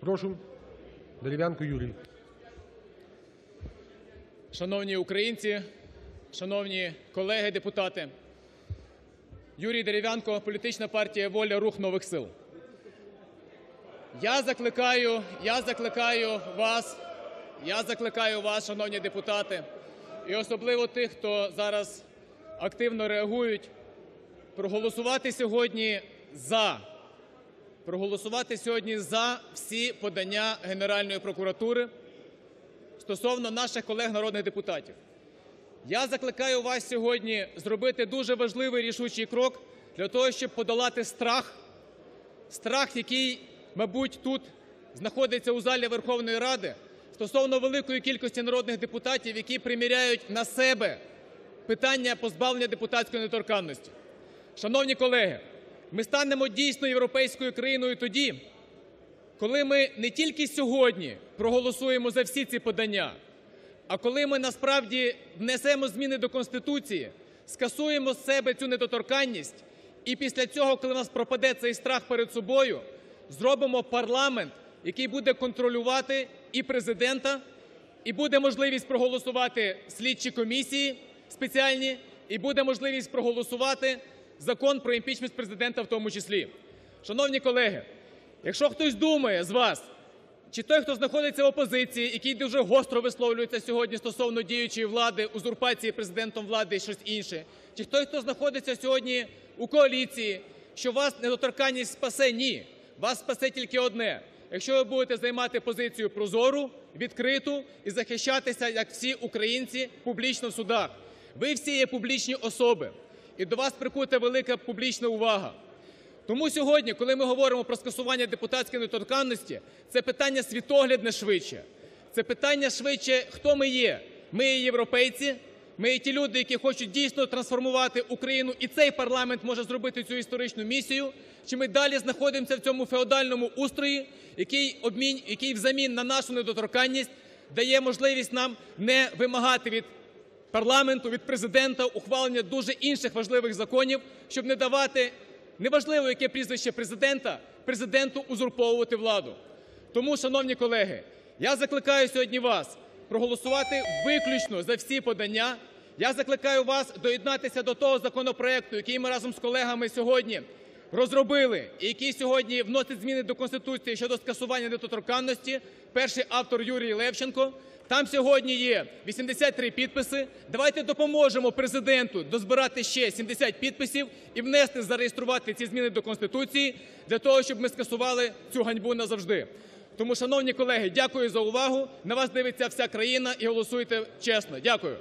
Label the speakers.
Speaker 1: Прошу, Дерев'янко Юрій.
Speaker 2: Шановні українці, шановні колеги депутати! Юрій Дерев'янко, політична партія "Воля", "Рух нових сил". Я закликаю, я закликаю вас, я закликаю вас, шановні депутати, і особливо тих, хто зараз активно реагують, проголосувати сьогодні "за", проголосувати сьогодні за всі подання Генеральної прокуратури стосовно наших колег народних депутатів. Я закликаю вас сьогодні зробити дуже важливий рішучий крок для того, щоб подолати страх, страх, який, мабуть, тут знаходиться у залі Верховної Ради стосовно великої кількості народних депутатів, які приміряють на себе питання позбавлення депутатської недоторканності. Шановні колеги, ми станемо дійсно європейською країною тоді, коли ми не тільки сьогодні проголосуємо за всі ці подання, а коли ми насправді внесемо зміни до Конституції, скасуємо з себе цю недоторканність і після цього, коли у нас пропаде цей страх перед собою, зробимо парламент, який буде контролювати і Президента, і буде можливість проголосувати слідчі комісії спеціальні, і буде можливість проголосувати Закон про імпічмент Президента в тому числі. Шановні колеги, якщо хтось думає з вас, чи той, хто знаходиться в опозиції, який дуже гостро висловлюється сьогодні стосовно діючої влади, узурпації Президентом влади і щось інше, чи той, хто знаходиться сьогодні у коаліції, що вас недоторканність спасе, ні, вас спасе тільки одне, якщо ви будете займати позицію прозору, відкриту і захищатися, як всі українці, публічно в судах. Ви всі є публічні особи, і до вас прикута велика публічна увага. Тому сьогодні, коли ми говоримо про скасування депутатської недоторканності, це питання світоглядне швидше, це питання швидше, хто ми є. Ми є європейці, ми є ті люди, які хочуть дійсно трансформувати Україну, і цей парламент може зробити цю історичну місію, чи ми далі знаходимося в цьому феодальному устрої, який обмін, який взамін на нашу недоторканність дає можливість нам не вимагати від парламенту, від Президента ухвалення дуже інших важливих законів, щоб не давати, неважливо, яке прізвище Президента, Президенту узурповувати владу. Тому, шановні колеги, я закликаю сьогодні вас проголосувати виключно за всі подання. Я закликаю вас доєднатися до того законопроекту, який ми разом з колегами сьогодні розробили і який сьогодні вносить зміни до Конституції щодо скасування недоторканності. Перший автор Юрій Левченко. Там сьогодні є 83 підписи. Давайте допоможемо Президенту дозбирати ще 70 підписів і внести, зареєструвати ці зміни до Конституції для того, щоб ми скасували цю ганьбу назавжди. Тому, шановні колеги, дякую за увагу. На вас дивиться вся країна і голосуйте чесно. Дякую.